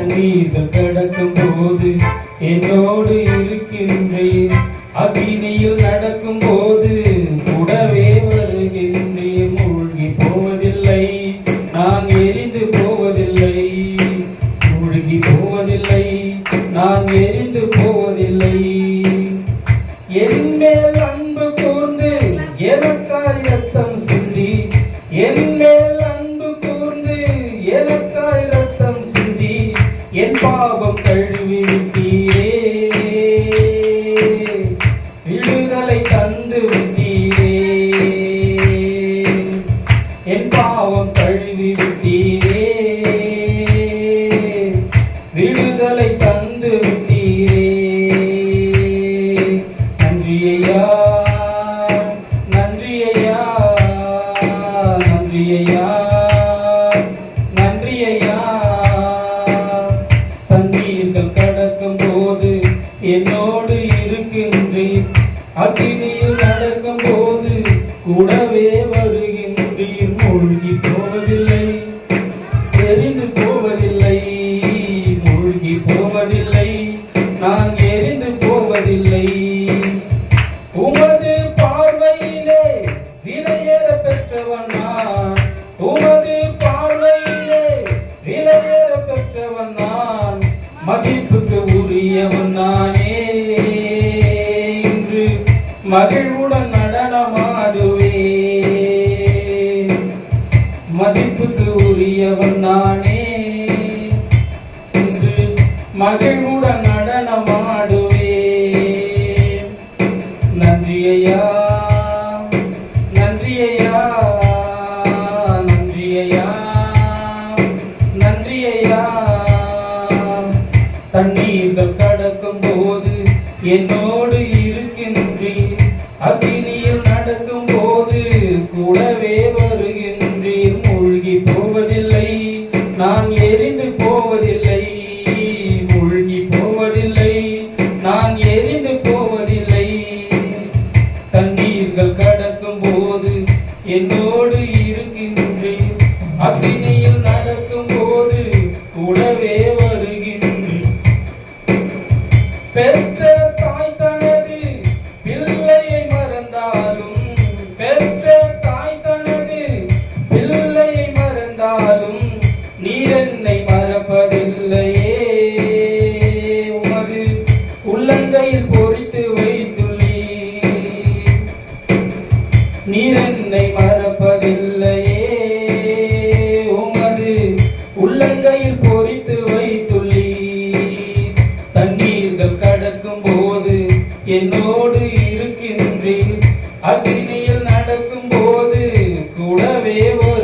தண்ணீர்கள் கடக்கும் போது என்னோடு இருக்கின்றேன் அக்னியில் நடக்கும் போது பாவம் கழுவி என்னோடு இருக்கின்றீர் அக்கினியில் நடக்கும் போது கூடவே வருகின்றீர் மூழ்கி போவதில்லை தெரிந்து போவதில்லை மூழ்கி போவதில்லை. மகிழ்வுக்கு மதிப்புக்கு உரியவன் நானே இன்று மகிழ்வுடன் நடனமாடுவேன் மதிப்புக்கு உரியவன் நானே இன்று மகிழ்வுடன் நடனமாடு தண்ணீர்கள் கடக்கும் போது என்னோடு இருக்கின்றீர். அக்னியில் நடக்கும் போது கூடவே வருகின்றீர். மூழ்கி போவதில்லை நான் எரிந்து போவதில்லை. மூழ்கி போவதில்லை நான் எரிந்து போவதில்லை. தண்ணீர்கள் கடக்கும் போது என்னோடு இருக்கின்றீர். அக்னி 백 என்னோடு இருக்கின்றேன். அக்னியில் நடக்கும் போது கூடவே ஒரு